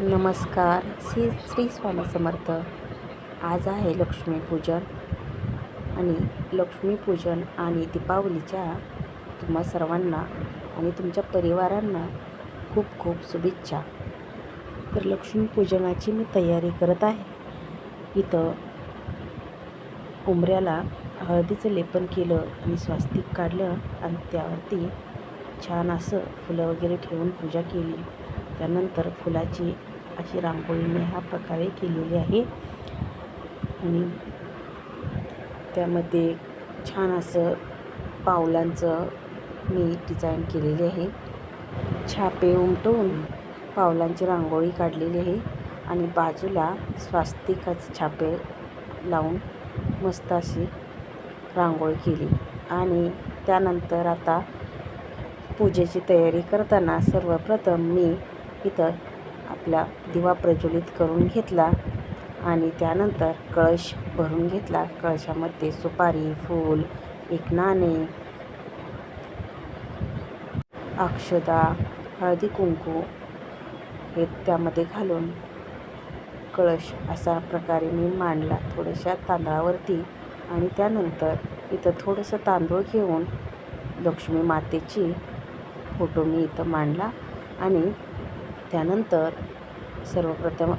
नमस्कार श्री श्री स्वामी समर्थ. आज आहे लक्ष्मीपूजन आणि लक्ष्मीपूजन आणि दीपावलीच्या तुम्हा सर्वांना आणि तुमच्या परिवारांना खूप खूप शुभेच्छा. तर लक्ष्मीपूजनाची मी तयारी करत आहे. इथं उंबऱ्याला हळदीचं लेपन केलं आणि स्वास्तिक काढलं आणि त्यावरती छान असं फुलं वगैरे ठेवून पूजा केली. त्यानंतर फुलाची अशी रांगोळी मी ह्या प्रकारे केलेली आहे. आणि त्यामध्ये छान असं पावलांचं मी डिझाईन केलेली आहे. छापे उमटवून पावलांची रांगोळी काढलेली आहे. आणि बाजूला स्वास्तिकाचे छापे लावून मस्त अशी रांगोळी केली. आणि त्यानंतर आता पूजेची तयारी करताना सर्वप्रथम मी इथं आपला दिवा प्रज्वलित करून घेतला आणि त्यानंतर कळश भरून घेतला. कळशामध्ये सुपारी फूल एक नाणे अक्षदा हळदी कुंकू हे त्यामध्ये घालून कळश असा प्रकारे मी मांडला थोड्याशा तांदळावरती आणि त्यानंतर इथं थोडंसं तांदूळ घेऊन लक्ष्मी मातेची फोटो मी इथं मांडला आणि त्यानंतर सर्वप्रथम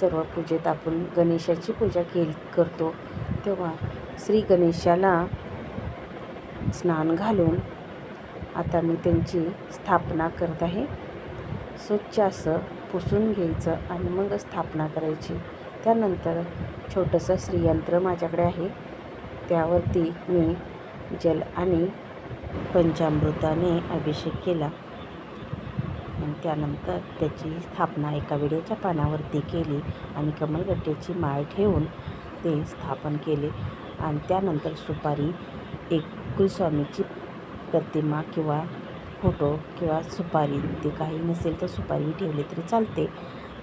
सर्व पूजेत आपण गणेशाची पूजा केली करतो. तेव्हा श्री गणेशाला स्नान घालून आता मी त्यांची स्थापना करत आहे. स्वच्छ असं पुसून घ्यायचं आणि मग स्थापना करायची. त्यानंतर छोटंसं श्रीयंत्र माझ्याकडे आहे. त्यावरती मी जल आणि पंचामृताने अभिषेक केला. आणि त्यानंतर त्याची स्थापना एका विड्याच्या पानावरती केली आणि कमलगट्ट्याची माळ ठेवून ते स्थापन केले. आणि त्यानंतर सुपारी एक कुलस्वामीची प्रतिमा किंवा फोटो किंवा सुपारी ते काही नसेल तर सुपारी ठेवली तरी चालते.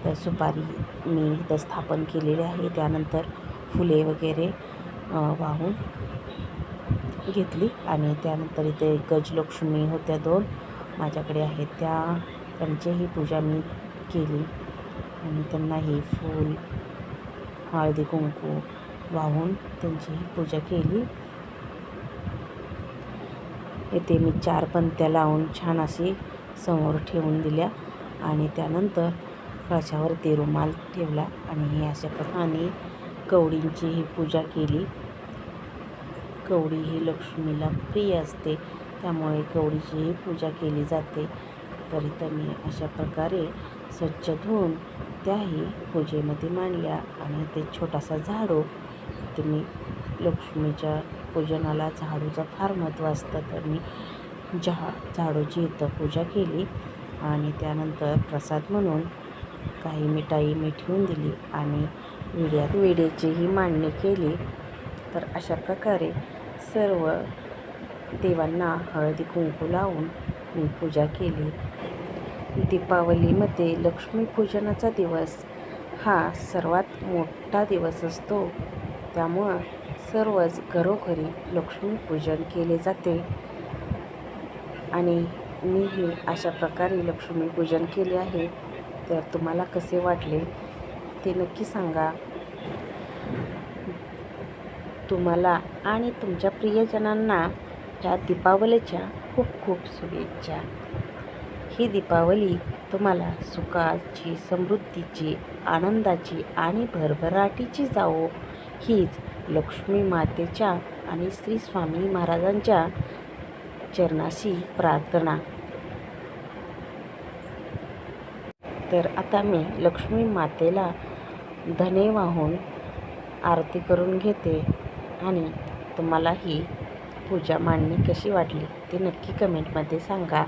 तर सुपारी मी इथं स्थापन केलेली आहे. त्यानंतर फुले वगैरे वाहून घेतली आणि त्यानंतर इथे गजलक्ष्मी होत्या दोन माझ्याकडे आहेत. त्या त्यांचीही पूजा मी केली. आणि त्यांनाही फूल हळदी कुंकू वाहून त्यांचीही पूजा केली. येथे मी चार पंत्या लावून छान अशी समोर ठेवून दिल्या आणि त्यानंतर कळशावरती रुमाल ठेवला आणि हे अशा प्रकारे कवडींचीही पूजा केली. कवडी ही लक्ष्मीला प्रिय असते त्यामुळे कवडीचीही पूजा केली जाते. तरी तर मी अशा प्रकारे स्वच्छ धुवून त्याही पूजेमध्ये मांडल्या आणि ते छोटासा झाडू तुम्ही लक्ष्मीच्या पूजनाला झाडूचं फार महत्त्व असतं. तर मी जहा झाडूची इथं पूजा केली आणि त्यानंतर प्रसाद म्हणून काही मिठाई मी ठेवून दिली आणि विड्यात विड्याचीही मांडणी केली. तर अशा प्रकारे सर्व देवांना हळदी कुंकू लावून मी पूजा केली. दीपावलीमध्ये लक्ष्मीपूजनाचा दिवस हा सर्वात मोठा दिवस असतो. त्यामुळं सर्वच घरोघरी लक्ष्मीपूजन केले जाते. आणि मीही अशा प्रकारे लक्ष्मीपूजन केले आहे. तर तुम्हाला कसे वाटले ते नक्की सांगा. तुम्हाला आणि तुमच्या प्रियजनांना ह्या दीपावलीच्या खूप खूप शुभेच्छा. ही दीपावली तुम्हाला सुखाची समृद्धीची आनंदाची आणि भरभराटीची जावो. हीच लक्ष्मी मातेच्या आणि श्री स्वामी महाराजांच्या चरणाशी प्रार्थना. तर आता मी लक्ष्मी मातेला धने वाहून आरती करून घेते आणि तुम्हाला ही पूजा मांडणी कशी वाटली ते नक्की कमेंटमध्ये सांगा.